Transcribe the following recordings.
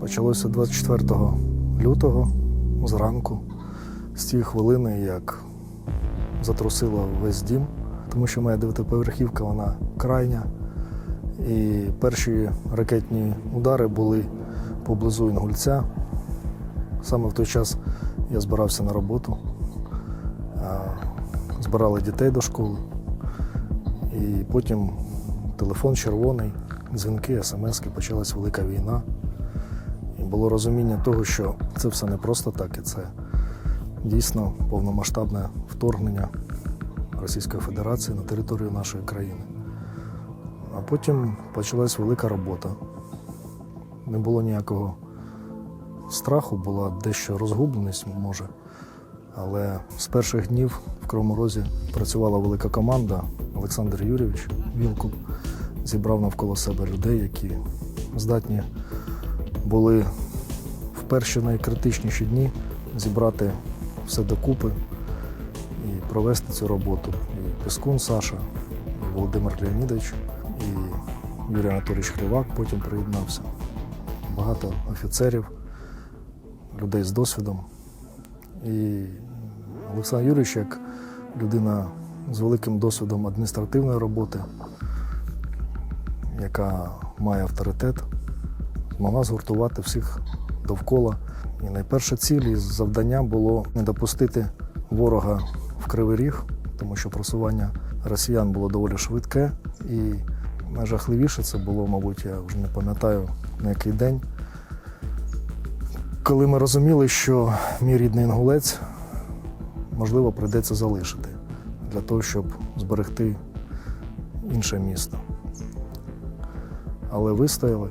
Почалося 24 лютого зранку, з тієї хвилини, як затрусило весь дім, тому що моя дев'ятиповерхівка вона крайня. І перші ракетні удари були поблизу Інгульця. Саме в той час я збирався на роботу, збирали дітей до школи. І потім телефон червоний, дзвінки, смски, почалась велика війна. Було розуміння того, що це все не просто так, і це дійсно повномасштабне вторгнення Російської Федерації на територію нашої країни. А потім почалась велика робота. Не було ніякого страху, була дещо розгубленість, може. Але з перших днів в Кривому Розі працювала велика команда. Олександр Юрійович Вілкул зібрав навколо себе людей, які здатні були в перші найкритичніші дні зібрати все докупи і провести цю роботу. І Піскун Саша, і Володимир Леонідович, і Юрій Анатолійович Хлівак потім приєднався. Багато офіцерів, людей з досвідом. І Олександр Юрійович, як людина з великим досвідом адміністративної роботи, яка має авторитет, змогла згуртувати всіх довкола. І найперша ціль і завдання було не допустити ворога в Кривий Ріг, тому що просування росіян було доволі швидке. І найжахливіше це було, мабуть, я вже не пам'ятаю на який день, коли ми розуміли, що мій рідний інгулець можливо прийдеться залишити для того, щоб зберегти інше місто. Але вистояли,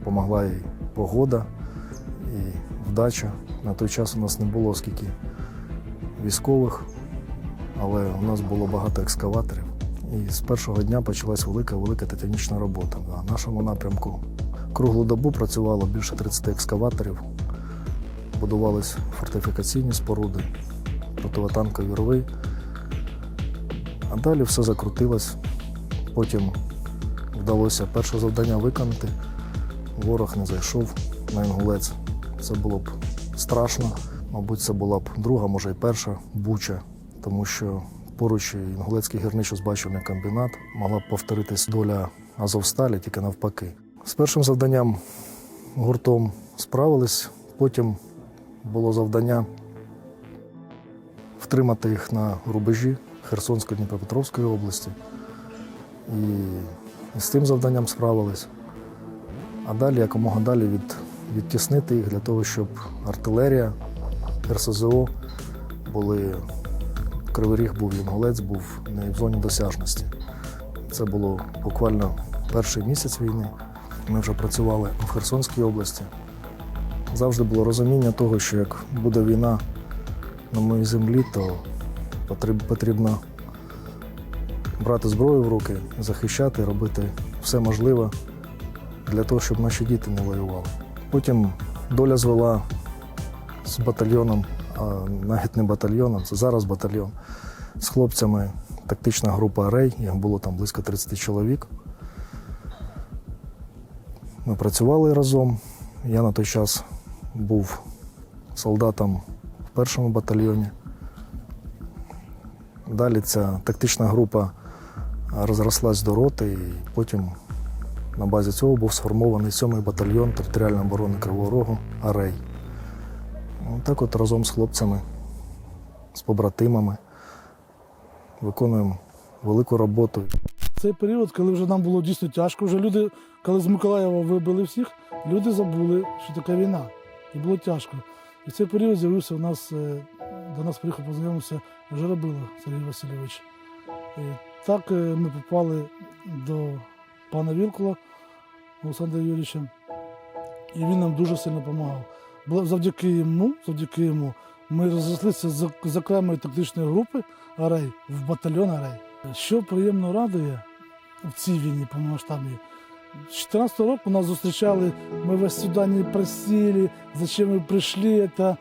допомогла і погода, і вдача. На той час у нас не було скільки військових, але у нас було багато екскаваторів. І з першого дня почалась велика велика титанічна робота. На нашому напрямку круглу добу працювало більше 30 екскаваторів, будувались фортифікаційні споруди, противотанкові рви. А далі все закрутилось. Потім вдалося перше завдання виконати. Ворог не зайшов на інгулець. Це було б страшно. Мабуть, це була б друга, може і перша буча, тому що поруч інгулецький гірничо-збачувальний комбінат могла б повторитись доля Азовсталі, тільки навпаки. З першим завданням гуртом справились, потім було завдання втримати їх на рубежі Херсонської Дніпропетровської області. І з цим завданням справились. А далі якомога далі від, відтіснити їх для того, щоб артилерія, РСЗО були. Кривий Ріг був Інгулець, був не в зоні досяжності. Це було буквально перший місяць війни. Ми вже працювали в Херсонській області. Завжди було розуміння того, що як буде війна на моїй землі, то потрібно брати зброю в руки, захищати, робити все можливе для того, щоб наші діти не воювали. Потім доля звела з батальйоном, а навіть не батальйоном, це зараз батальйон, з хлопцями тактична група Рей, їх було там близько 30 чоловік. Ми працювали разом. Я на той час був солдатом в першому батальйоні. Далі ця тактична група розрослась до роти, і потім на базі цього був сформований 7-й батальйон територіальної оборони Кривого Рогу Арей. Так от разом з хлопцями, з побратимами виконуємо велику роботу. Цей період, коли вже нам було дійсно тяжко, вже люди, коли з Миколаєва вибили всіх, люди забули, що таке війна. І було тяжко. І в цей період з'явився у нас, е, до нас приїхав познайомився Жарабило Сергій Васильович. І так е, ми попали до пана Вілкула Олександра Юрійовича. І він нам дуже сильно допомагав. Завдяки йому, завдяки йому, ми розрослися з, з окремої тактичної групи Арей в батальйон Арей. Що приємно радує в цій війні повномасштабній. З 14 року нас зустрічали, ми вас сюди не просили, зачем ви прийшли, це,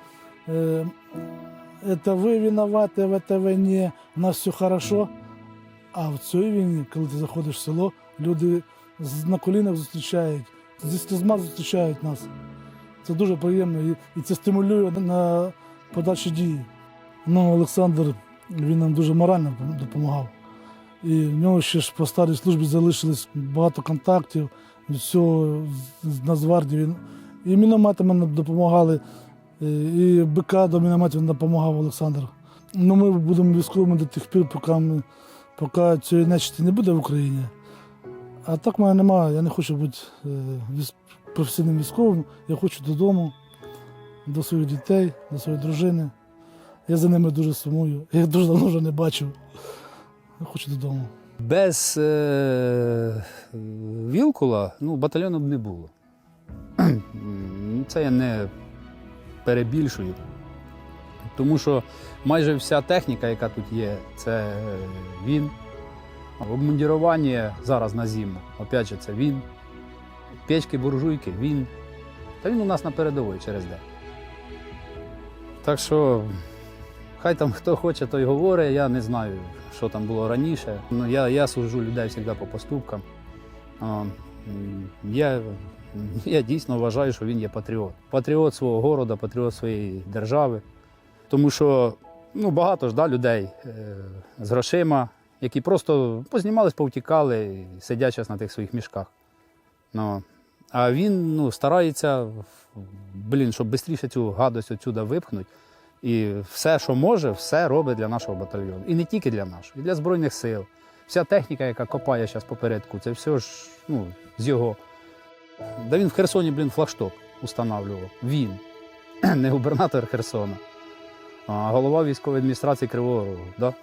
е, це ви винуваті в цій війні, у нас все хорошо. А в цій війні, коли ти заходиш в село, люди на колінах зустрічають, Зі слізьма зустрічають нас. Це дуже приємно і, це стимулює на подальші дії. Ну, Олександр він нам дуже морально допомагав. І в нього ще ж по старій службі залишилось багато контактів, всього з Нацгвардії. І мінометами нам допомагали, і- і БК до мінометів допомагав Олександр. Ну, ми будемо військовими до тих пір, поки, ми, поки цієї нечисті не буде в Україні. А так мене немає. Я не хочу бути е, професійним військовим. Я хочу додому, до своїх дітей, до своєї дружини. Я за ними дуже сумую. Я їх дуже давно вже не бачив. Я хочу додому. Без е- Вілкула ну, батальйону б не було. Це я не перебільшую. Тому що майже вся техніка, яка тут є, це е, він. Обмундірування зараз на зиму, опять же, це він. Печки, буржуйки, він. Та він у нас на передовій через день. Так що Хай там хто хоче, той говорить. Я не знаю, що там було раніше. Ну, я, я суджу людей завжди по поступкам. Я, я дійсно вважаю, що він є патріот. Патріот свого города, патріот своєї держави. Тому що ну, багато ж да, людей е, з грошима, які просто познімались, повтікали сидять зараз на тих своїх мішках. Ну, а він ну, старається, блін, щоб швидше цю гадость отсюди випхнути. І все, що може, все робить для нашого батальйону. І не тільки для нашого, і для Збройних сил. Вся техніка, яка копає зараз попередку, це все ж ну, з його. Да він в Херсоні, блін, флагшток устанавлював. Він, не губернатор Херсона, а голова військової адміністрації Кривого Рогу. Да?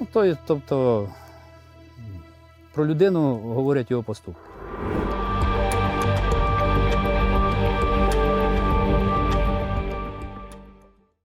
Ну, то, тобто про людину говорять його поступки.